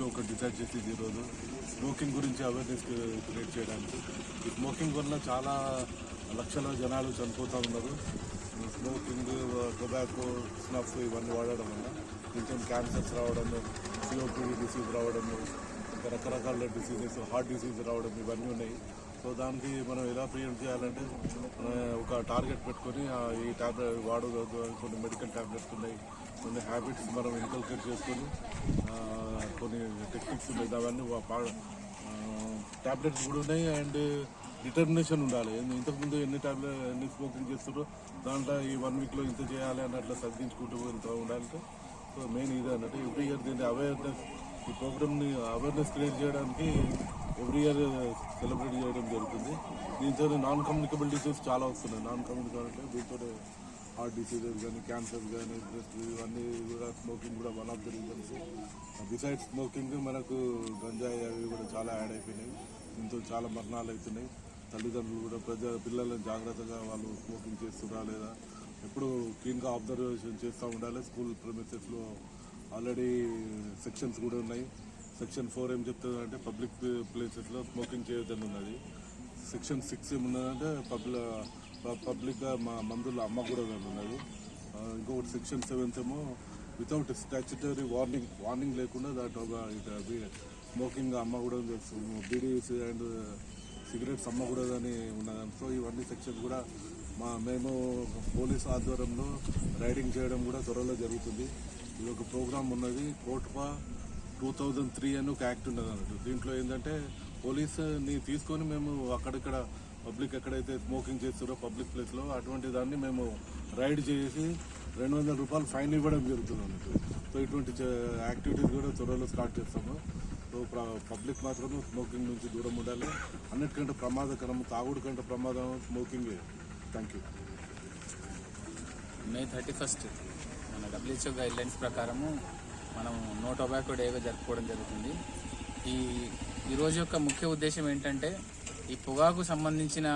గురించి ఒకటి డిసైడ్ చేసేది ఈరోజు స్మోకింగ్ గురించి అవేర్నెస్ క్రియేట్ చేయడానికి. ఈ స్మోకింగ్ వల్ల చాలా లక్షల జనాలు చనిపోతూ ఉన్నారు. స్మోకింగ్ టొబాకో స్నఫ్ ఇవన్నీ వాడడం వల్ల కొంచెం క్యాన్సర్స్ రావడము సిఓపిడి డిసీజ్ రావడము ఇంకా రకరకాల డిసీజెస్ హార్ట్ డిసీజ్ రావడం ఇవన్నీ ఉన్నాయి. సో దానికి మనం ఎలా ప్రివెంట్ చేయాలంటే ఒక టార్గెట్ పెట్టుకొని ఈ ట్యాబ్లెట్ వాడదు కొన్ని మెడికల్ ట్యాబ్లెట్స్ ఉన్నాయి. కొన్ని హ్యాబిట్స్ మనం ఇన్కల్కేట్ చేసుకొని కొన్ని టెక్నిక్స్ ఉన్నాయి అవన్నీ ట్యాబ్లెట్స్ కూడా ఉన్నాయి అండ్ డిటర్మినేషన్ ఉండాలి. ఇంతకుముందు ఎన్ని టాబ్లెట్ ఎన్ని స్మోకింగ్ చేస్తారో దాంట్లో ఈ వన్ వీక్లో ఇంత చేయాలి అన్నట్లు తగ్గించుకుంటూ వెళ్తూ ఉండాలంటే సో మెయిన్ ఇదే అన్నట్టు. ఎవ్రీ ఇయర్ దీన్ని అవేర్నెస్ ఈ ప్రోగ్రామ్ని అవేర్నెస్ క్రియేట్ చేయడానికి ఎవ్రీ ఇయర్ సెలబ్రేట్ చేయడం జరుగుతుంది. దీంతో నాన్ కమ్యూనికబుల్ డిసీజ్ చాలా వస్తున్నాయి. నాన్ కమ్యూనికబుల్ అంటే దీంతో హార్ట్ డిసీజెస్ కానీ క్యాన్సర్ కానీ బ్రెస్ట్ ఇవన్నీ కూడా స్మోకింగ్ కూడా one of the reasons beside smoking మనకు గంజాయి అవి కూడా చాలా యాడ్ అయిపోయినాయి. దీంతో చాలా మరణాలు అవుతున్నాయి. తల్లిదండ్రులు కూడా ప్రజ పిల్లలను జాగ్రత్తగా వాళ్ళు స్మోకింగ్ చేస్తున్నారా లేదా? ఎప్పుడు క్లీన్గా అబ్జర్వేషన్ చేస్తూ ఉండాలి. స్కూల్ ప్రమిసెస్లో ఆల్రెడీ సెక్షన్స్ కూడా ఉన్నాయి. సెక్షన్ ఫోర్ ఏం చెప్తుందంటే పబ్లిక్ ప్లేసెస్లో స్మోకింగ్ చేయొద్దని ఉన్నది. సెక్షన్ సిక్స్ ఏమున్నదంటే పబ్లిక్ పబ్లిక్గా మా మందులు అమ్మకూడదు కూడా ఉన్నది ఇంకొకటి సెక్షన్ సెవెన్త్ ఏమో వితౌట్ స్టాచ్యుటరీ వార్నింగ్ వార్నింగ్ లేకుండా దాట్ ఒక స్మోకింగ్ అమ్మకూడదు బీడీస్ అండ్ సిగరెట్స్ అమ్మకూడదని ఉన్నది సో ఇవన్నీ సెక్షన్ కూడా మా మేము పోలీస్ ఆధ్వర్యంలో రైడింగ్ చేయడం కూడా త్వరలో జరుగుతుంది. ఇది ఒక ప్రోగ్రామ్ ఉన్నది కోట్పా టూ థౌజండ్ త్రీ అని ఒక యాక్ట్ ఉన్నది అన్నట్టు దీంట్లో ఏంటంటే పోలీసుని తీసుకొని మేము అక్కడిక్కడ పబ్లిక్ ఎక్కడైతే స్మోకింగ్ చేస్తారో పబ్లిక్ ప్లేస్లో అటువంటి దాన్ని మేము రైడ్ చేసి రెండు వందల రూపాయలు ఫైన్ ఇవ్వడం జరుగుతుంది. అన్నట్టు సో ఇటువంటి యాక్టివిటీస్ కూడా త్వరలో స్టార్ట్ చేస్తాము. సో పబ్లిక్ మాత్రం స్మోకింగ్ నుంచి దూరం ఉండాలి. అన్నిటికంటే ప్రమాదకరం తాగుడు కంటే ప్రమాదం smoking. Thank you May thirty first మన డబ్ల్యూహెచ్ఓ గైడ్ లైన్స్ ప్రకారము మనం నో టొబాకో డేగా జరుపుకోవడం జరుగుతుంది. ఈ ఈరోజు యొక్క ముఖ్య ఉద్దేశం ఏంటంటే ఈ పొగాకు సంబంధించిన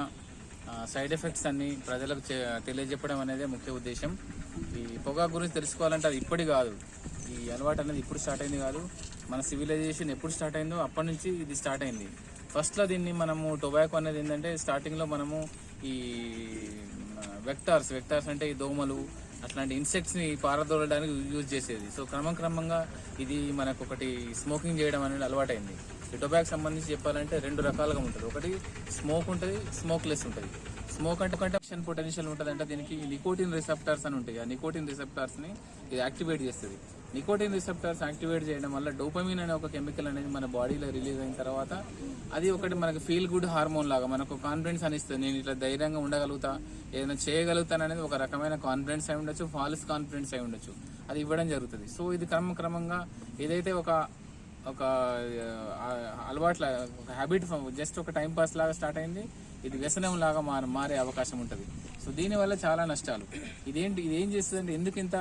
సైడ్ ఎఫెక్ట్స్ అన్ని ప్రజలకు తెలియజెప్పడం అనేది ముఖ్య ఉద్దేశం. ఈ పొగాకు గురించి తెలుసుకోవాలంటే అది ఇప్పటి కాదు. ఈ అలవాటు అనేది ఇప్పుడు స్టార్ట్ అయింది కాదు. మన సివిలైజేషన్ ఎప్పుడు స్టార్ట్ అయిందో అప్పటి నుంచి ఇది స్టార్ట్ అయింది. ఫస్ట్లో దీన్ని మనము టొబాకో అనేది ఏంటంటే స్టార్టింగ్లో మనము ఈ వెక్టార్స్ వెక్టార్స్ అంటే ఈ దోమలు అట్లాంటి ఇన్సెక్ట్స్ని పారదోలడానికి యూజ్ చేసేది. సో క్రమం క్రమంగా ఇది మనకు ఒకటి స్మోకింగ్ చేయడం అనేది అలవాటైంది. ఈ టొబాక్ సంబంధించి చెప్పాలంటే రెండు రకాలుగా ఉంటుంది. ఒకటి స్మోక్ ఉంటుంది స్మోక్లెస్ ఉంటుంది. స్మోక్ అంటే ఒకటి యాక్షన్ పొటెన్షియల్ ఉంటుంది అంటే దీనికి నికోటిన్ రిసెప్టార్స్ అని ఉంటాయి. ఆ నికోటిన్ రిసెప్టార్స్ని ఇది యాక్టివేట్ చేస్తుంది. నికోటిన్ రిసెప్టార్స్ యాక్టివేట్ చేయడం వల్ల డోపమిన్ అనే ఒక కెమికల్ అనేది మన బాడీలో రిలీజ్ అయిన తర్వాత అది ఒకటి మనకు ఫీల్ గుడ్ హార్మోన్ లాగా మనకు కాన్ఫిడెన్స్ అనిస్తుంది నేను ఇట్లా ధైర్యంగా ఉండగలుగుతా ఏదైనా చేయగలుగుతాను అనేది ఒక రకమైన కాన్ఫిడెన్స్ అయి ఉండొచ్చు ఫాల్స్ కాన్ఫిడెన్స్ అయి ఉండొచ్చు. అది ఇవ్వడం జరుగుతుంది. సో ఇది క్రమ క్రమంగా ఏదైతే ఒక ఒక అలవాట్ల ఒక హ్యాబిట్ జస్ట్ ఒక టైం పాస్ లాగా స్టార్ట్ అయింది. ఇది వ్యసనం లాగా మార మారే అవకాశం ఉంటుంది. సో దీనివల్ల చాలా నష్టాలు. ఇదేంటి ఇది ఏం చేస్తుంది అంటే ఎందుకు ఇంత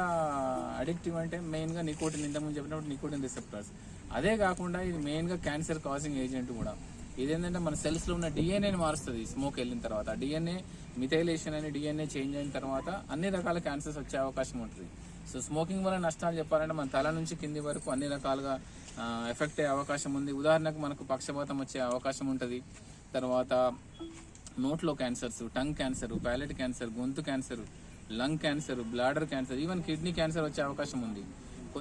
అడిక్టివ్ అంటే మెయిన్గా నికోటిన్ ఇంతకుముందు చెప్పినప్పుడు నికోటిన్ రిసెప్టర్స్ అదే కాకుండా ఇది మెయిన్గా క్యాన్సర్ కాజింగ్ ఏజెంట్ కూడా. ఇదేంటంటే మన సెల్స్లో ఉన్న డిఎన్ఏని మారుస్తుంది స్మోక్ వెళ్ళిన తర్వాత. డిఎన్ఏ మిథైలేషన్ అని డిఎన్ఏ చేంజ్ అయిన తర్వాత అన్ని రకాల క్యాన్సర్స్ వచ్చే అవకాశం ఉంటుంది. సో స్మోకింగ్ వల్ల నష్టాలు చెప్పాలంటే మన తల నుంచి కింది వరకు అన్ని రకాలుగా ఎఫెక్ట్ అయ్యే అవకాశం ఉంది. ఉదాహరణకు మనకు పక్షపాతం వచ్చే అవకాశం ఉంటుంది. తర్వాత నోట్లో cancers tongue cancer palate cancer గొంతు cancer lung cancer bladder cancer even kidney cancer వచ్చే అవకాశం ఉంది.